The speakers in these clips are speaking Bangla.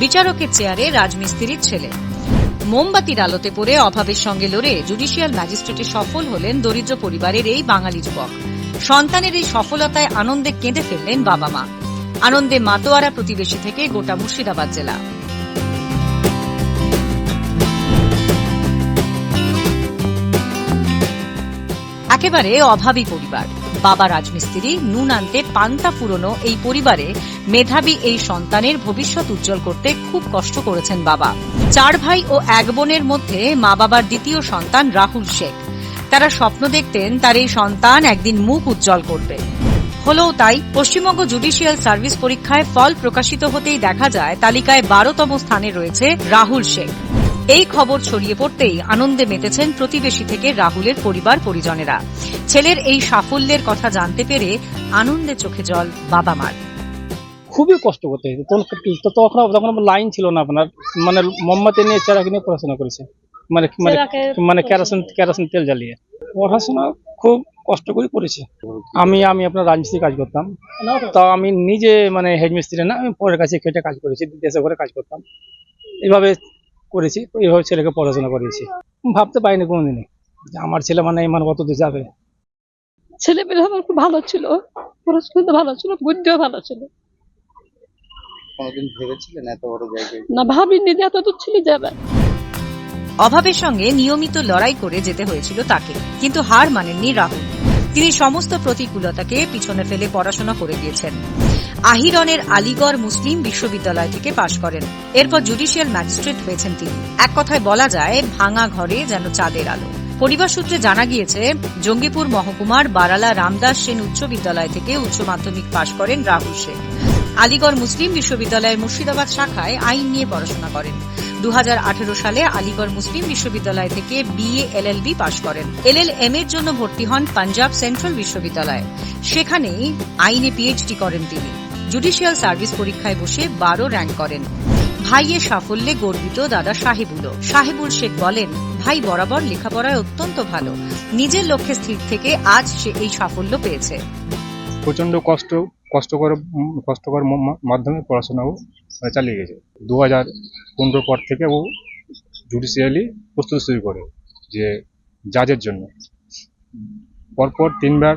বিচারকের চেয়ারে রাজমিস্ত্রির ছেলে। মোমবাতির আলোতে পড়ে অভাবের সঙ্গে লড়ে জুডিশিয়াল ম্যাজিস্ট্রেটে সফল হলেন দরিদ্র পরিবারের এই বাঙালি যুবক। সন্তানের এই সফলতায় আনন্দে কেঁদে ফেললেন বাবা মা। আনন্দে মাতোয়ারা প্রতিবেশী থেকে গোটা মুর্শিদাবাদ জেলা। একেবারে অভাবী পরিবার। বাবা রাজমিস্ত্রি নুন আনতে পান্তা পুরনো এই পরিবারে মেধাবী এই সন্তানের ভবিষ্যৎ উজ্জ্বল করতে খুব কষ্ট করেছেন বাবা। চার ভাই ও এক বোনের মধ্যে মা বাবার দ্বিতীয় সন্তান রাহুল শেখ। তারা স্বপ্ন দেখতেন তার এই সন্তান একদিন মুখ উজ্জ্বল করবে। হলেও তাই পশ্চিমবঙ্গ জুডিশিয়াল সার্ভিস পরীক্ষায় ফল প্রকাশিত হতেই দেখা যায় তালিকায় বারোতম স্থানে রয়েছে রাহুল শেখ। এই খবর ছড়িয়ে পড়তেই আনন্দে মেতেছেন প্রতিবেশী থেকে রাহুলের পরিবার পরিজনেরা। ছেলের এই সাফল্যের কথা জানতে পেরে আনন্দে চোখে জল বাবা মার। খুবই কষ্ট করতে হয়েছে। তখন তখন লাইন ছিল না আপনার মানে মোমবাতি নিয়ে চেরাকে নিয়ে পড়াশোনা করেছে। মানে মানে মানে কেরোসিন কেরোসিন তেল জ্বালিয়ে। পড়াশোনা খুব কষ্ট করে করেছে আমি আমি আপনার রাজমিস্ত্রি কাজ করতাম। তা আমি নিজে মানে হেডমিস্ত্রি না আমি পরের কাছে খেটে কাজ করেছি দেশে ঘরে কাজ করতাম। এইভাবে করেছি এইভাবে ছেলেকে পড়াশোনা করিয়েছি। ভাবতে পারিনি কোনোদিনই যে আমার ছেলে মানে এই মানে কত দূর যাবে। ছেলে মেয়ে আমার খুব ভালো ছিল পড়াশোনা ভালো ছিল বুদ্ধিও ভালো ছিল। কোনোদিন ভেবেছিলেন এত বড় জায়গায়? না ভাবিনি যে এত দূর ছেলে যাবে। অভাবের সঙ্গে নিয়মিত লড়াই করে যেতে হয়েছিল তাকে কিন্তু হার মানেননি রাহুল। তিনি সমস্ত প্রতিকূলতাকে পিছনে ফেলে পড়াশোনা করে গিয়েছেন। আহিরনের আলিগড় মুসলিম বিশ্ববিদ্যালয় থেকে পাশ করেন। এরপর জুডিশিয়াল ম্যাজিস্ট্রেট হয়েছেন তিনি। এক কথায় বলা যায়, ভাঙা ঘরে যেন চাঁদের আলো। পরিবার সূত্রে জানা গিয়েছে, জঙ্গিপুর মহকুমার বারালা রামদাস সেন উচ্চ বিদ্যালয় থেকে উচ্চ মাধ্যমিক পাশ করেন রাহুল শেখ আলিগড় মুসলিম বিশ্ববিদ্যালয়ের মুর্শিদাবাদ শাখায় আইন নিয়ে পড়াশোনা করেন। দু সালে আলিগড় মুসলিম বিশ্ববিদ্যালয় থেকে বিএ এলএলবি পাশ করেন। এলএলএম এর জন্য ভর্তি হন পাঞ্জাব সেন্ট্রাল বিশ্ববিদ্যালয়ে। সেখানেই আইনে পিএইচডি করেন তিনি। জুডিশিয়াল সার্ভিস পরীক্ষায় বসে বারো র্যাঙ্ক করেন। ভাইয়ের সাফল্যে গর্বিত দাদা সাহেবুলও সাহেবুল শেখ বলেন, ভাই বরাবর লেখাপড়ায় অত্যন্ত ভালো। নিজের লক্ষ্যে স্থির থেকে আজ সে এই সাফল্য পেয়েছে। প্রচণ্ড কষ্ট, কষ্টকর কষ্টকর মাধ্যমে পড়াশোনাও চালিয়ে গেছে। দু হাজার পনেরো পর থেকে ও জুডিশিয়ালি প্রস্তুতি শুরু করে যে জাজের জন্য। পরপর তিনবার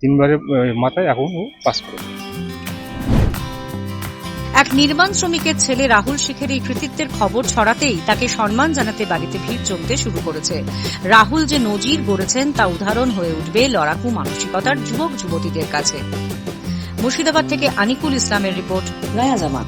তিনবারের মাথায় এখন ও পাস করে। এক নির্মাণ শ্রমিকের ছেলে রাহুল শেখের এই কৃতিত্বের খবর ছড়াতেই তাকে সম্মান জানাতে বাড়িতে ভিড় জমতে শুরু করেছে। রাহুল যে নজির গড়েছেন তা উদাহরণ হয়ে উঠবে লড়াকু মানসিকতার যুবক যুবতীদের কাছে। মুর্শিদাবাদ থেকে আনিকুল ইসলামের রিপোর্ট, নয়া জামা